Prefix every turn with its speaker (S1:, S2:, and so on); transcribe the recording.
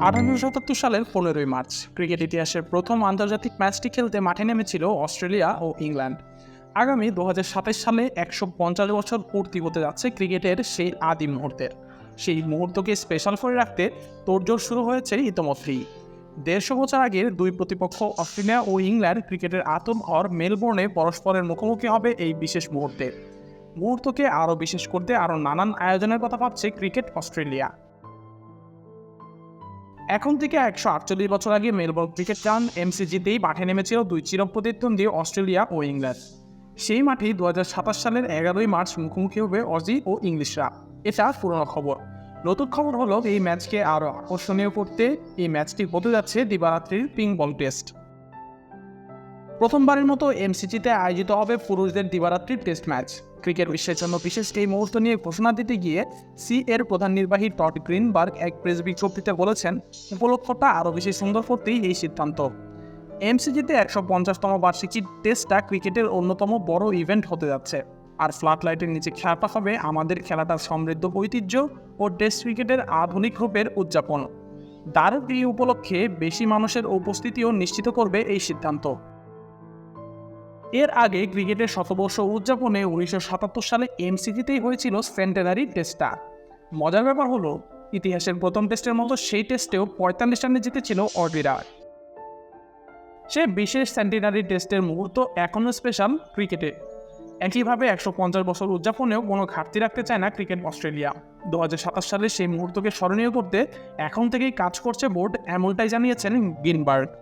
S1: আঠারোশো সাতাত্তর সালের পনেরোই মার্চ। ক্রিকেট ইতিহাসের প্রথম আন্তর্জাতিক ম্যাচটি খেলতে মাঠে নেমেছিল অস্ট্রেলিয়া ও ইংল্যান্ড। আগামী দু হাজার সাতাশ সালে একশো পঞ্চাশ বছর পূর্তি হতে যাচ্ছে ক্রিকেটের সেই আদি মুহূর্তের। সেই মুহূর্তকে স্পেশাল করে রাখতে তোড়জোড় শুরু হয়েছে ইতোমধ্যেই। দেড়শো বছর আগের দুই প্রতিপক্ষ অস্ট্রেলিয়া ও ইংল্যান্ড ক্রিকেটের আতমঘর মেলবোর্নে পরস্পরের মুখোমুখি হবে এই বিশেষ মুহূর্তে। মুহূর্তকে আরও বিশেষ করতে আরও নানান আয়োজনের কথা ভাবছে ক্রিকেট অস্ট্রেলিয়া। এখন থেকে একশো আটচল্লিশ বছর আগে মেলবোর্ন ক্রিকেট টান এমসিজিতেই মাঠে নেমেছিল দুই চির চিরপ্রতিদ্বন্দ্বী অস্ট্রেলিয়া ও ইংল্যান্ড। সেই মাঠেই দু হাজার সাতাশ সালের এগারোই মার্চ মুখোমুখি হবে অজি ও ইংলিশরা। এটা পুরনো খবর। নতুন খবর হলো এই ম্যাচকে আরও আকর্ষণীয় করতে এই ম্যাচটি হতে যাচ্ছে দিবারাত্রির পিং বল টেস্ট। প্রথমবারের মতো এমসিজিতে আয়োজিত হবে পুরুষদের দিবারাত্রির টেস্ট ম্যাচ ক্রিকেট বিশ্বের জন্য বিশেষ এই মুহূর্ত নিয়ে ঘোষণা দিতে গিয়ে সি এর প্রধান নির্বাহী টড গ্রিনবার্গ এক প্রেস বিজ্ঞপ্তিতে বলেছেন, উপলক্ষটা আরও বেশি সুন্দর করতেই এই সিদ্ধান্ত। এমসিজিতে একশো পঞ্চাশতম বার্ষিকীর টেস্টটা ক্রিকেটের অন্যতম বড় ইভেন্ট হতে যাচ্ছে। আর ফ্ল্যাট লাইটের নিচে খেলাটা হবে আমাদের খেলাটার সমৃদ্ধ ঐতিহ্য ও টেস্ট ক্রিকেটের আধুনিক রূপের উদযাপন। দারুণ এই উপলক্ষে বেশি মানুষের উপস্থিতিও নিশ্চিত করবে এই সিদ্ধান্ত। এর আগে ক্রিকেটের শতবর্ষ উদযাপনে উনিশশো সাতাত্তর সালে এমসিজিতেই হয়েছিল সেন্টেনারি টেস্টটা। মজার ব্যাপার হলো, ইতিহাসের প্রথম টেস্টের মতো সেই টেস্টেও পঁয়তাল্লিশ রানে জিতেছিল অর্ডিরার সে বিশেষ সেন্টেনারি টেস্টের মুহূর্ত এখনও স্পেশাল ক্রিকেটে। একইভাবে একশো পঞ্চাশ বছর উদযাপনেও কোনো ঘাটতি রাখতে চায় না ক্রিকেট অস্ট্রেলিয়া। দু হাজার সাতাশ সালে সেই মুহূর্তকে স্মরণীয় করতে এখন থেকেই কাজ করছে বোর্ড, এমনটাই জানিয়েছেন Ginberg.